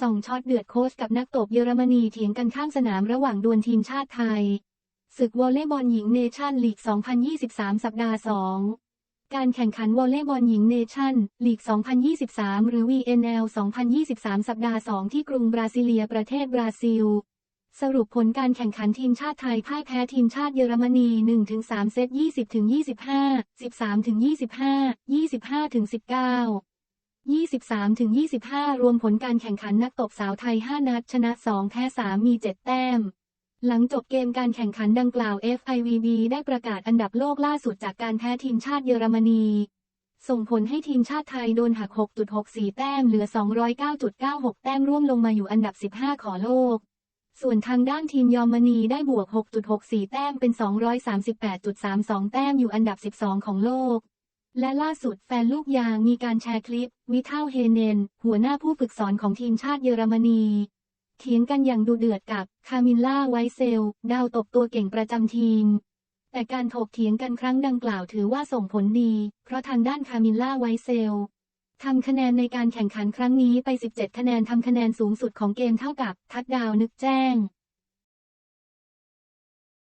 ส่องช็อตเดือดโค้ชกับนักตบเยอรมนีเถียงกันข้างสนามระหว่างดวลทีมชาติไทย ศึกวอลเลย์บอลหญิงเนชั่นลีก 2023 สัปดาห์ 2 การแข่งขันวอลเลย์บอลหญิงเนชั่นลีก 2023 หรือ VNL 2023 สัปดาห์ 2 ที่กรุงบราซิเลียประเทศบราซิล สรุปผลการแข่งขันทีมชาติไทยพ่ายแพ้ทีมชาติเยอรมนี 1-3 เซต 20-25 13-25 25-19 23-25 รวมผลการแข่งขันนักตบสาวไทย 5 นัด ชนะ 2 แพ้ 3 มี 7 แต้ม หลังจบเกมการแข่งขันดังกล่าว FIVB ได้ประกาศอันดับโลกล่าสุดจากการแพ้ทีมชาติเยอรมนี ส่งผลให้ทีมชาติไทยโดนหัก 6.64 แต้มเหลือ 209.96 แต้มร่วงลงมาอยู่อันดับ 15 ของโลก ส่วนทางด้านทีมเยอรมนีได้บวก 6.64 แต้มเป็น 238.32 แต้มอยู่อันดับ 12 ของโลก และล่าสุดแฟนลูกยางมีการแชร์คลิป วิเท่าเฮเนน หัวหน้าผู้ฝึกสอนของทีมชาติเยอรมนีเถียงกันอย่างดุเดือดกับคามิลล่าไวเซล ดาวตบตัวเก่งประจำทีม แต่การถกเถียงกันครั้งดังกล่าวถือว่าส่งผลดี เพราะทางด้านคามิลล่าไวเซลทำคะแนนในการแข่งขันครั้งนี้ไป 17 คะแนนทำคะแนนสูงสุดของเกมเท่ากับ ทัดดาวนึกแจ้ง